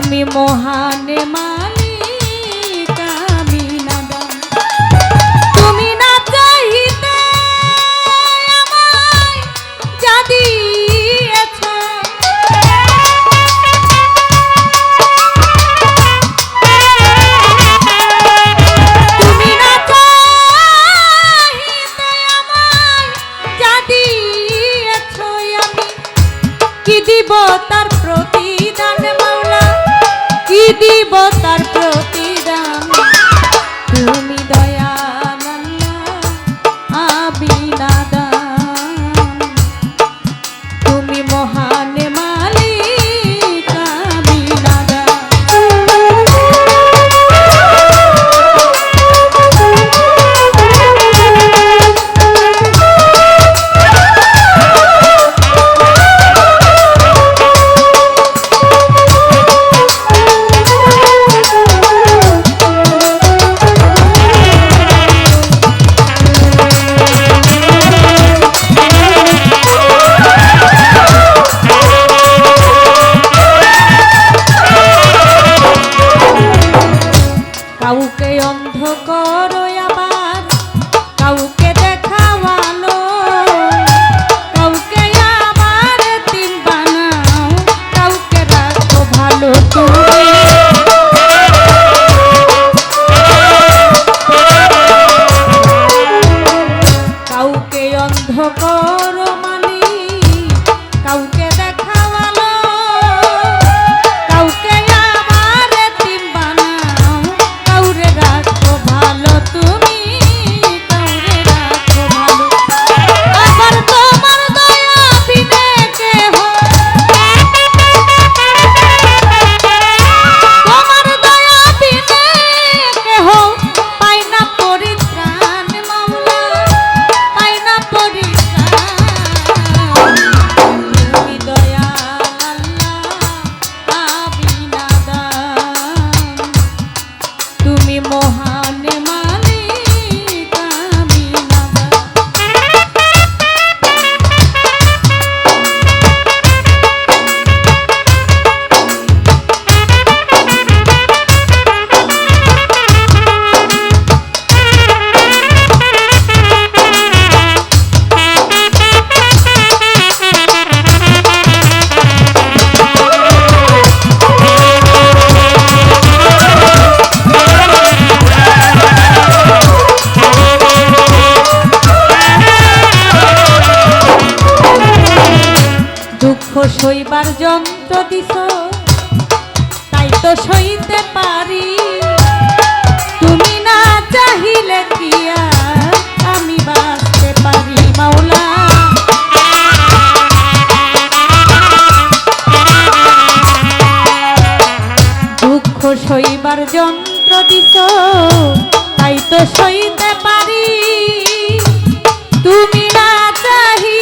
তুমি মহান মা। কাউকে অন্ধ কাউকে como দুঃখ সইবার যন্ত্র দিছ। তাই তো সইতে পারি। তুমি না চাহিলে কি আমি বাঁচতে পারি, মাওলা। দুঃখ সইবার যন্ত্র দিছ, তাই তো সইতে পারি। তুমি না চাহি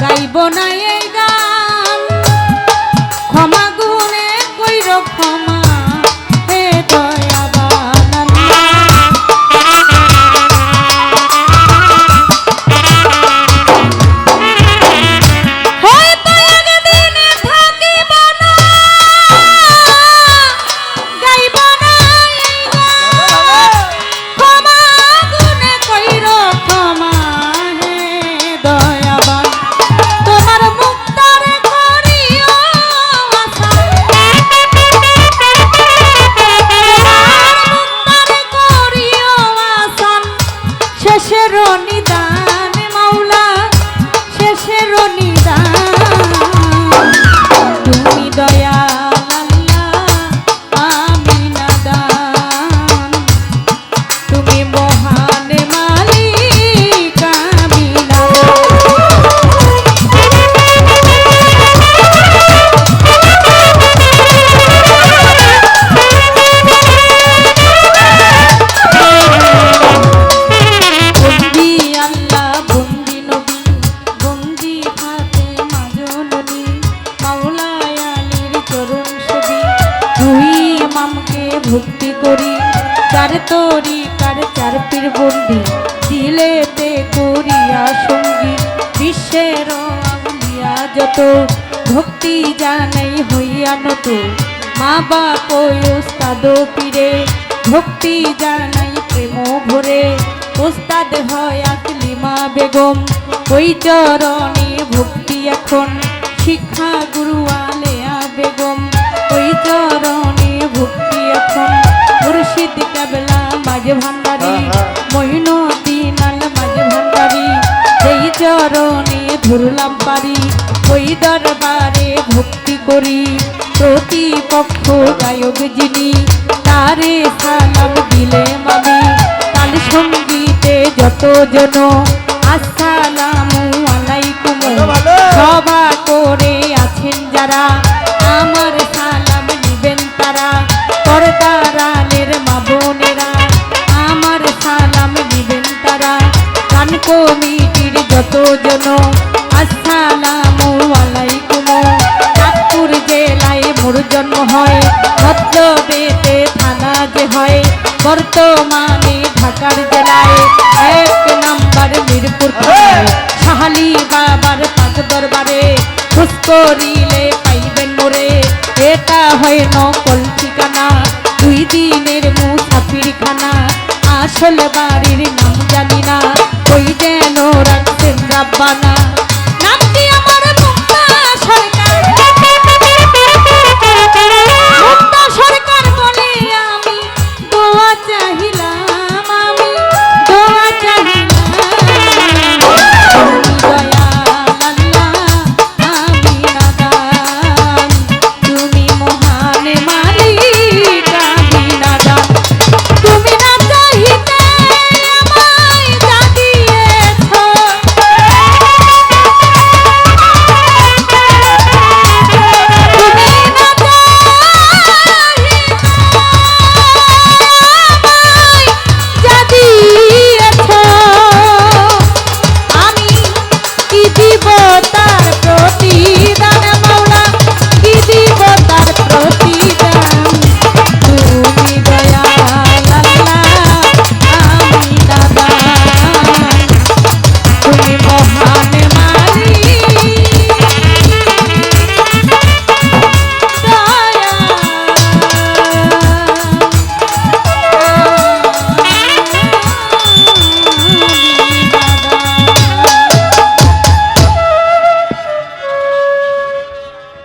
গাইব না শেষের ভক্তি করি চার তরি, কার চার পীর বন্দি, দিলেতে করিয়া সঙ্গী, বিশ্বের আউলিয়া যত, ভক্তি জানাই হইয়া নত। মা বাপ ওস্তাদ পীরে, ভক্তি জানাই প্রেম ভরে। ওস্তাদ হয় আকলিমা বেগম, ওই চরণে ভক্তি এখন শিক্ষা গুরু মাঝে ভান্ডারি মহিনুদ্দিন আল মাঝে ভান্ডারি। এই চরণে ধরলাম পারি ওই দরবারে ভক্তি করি। প্রতিপক্ষ গায়ক যিনি তারে সালাম দিলে মামি তাল সঙ্গীতে যত জন আসসালামু আলাইকুম। সভা বর্তমানে ঢাকার জেলায় এক নাম্বার মিরপুর শাহালি বাবার পাক দরবারে খুশ করিলে পাইবেন মোরে। এটা হয় নকল ঠিকানা দুই দিনের মুসাফির খানা আসল বাড়ির নাম জানি না ওই যেন রাখছেন রাব্বানা। Corrado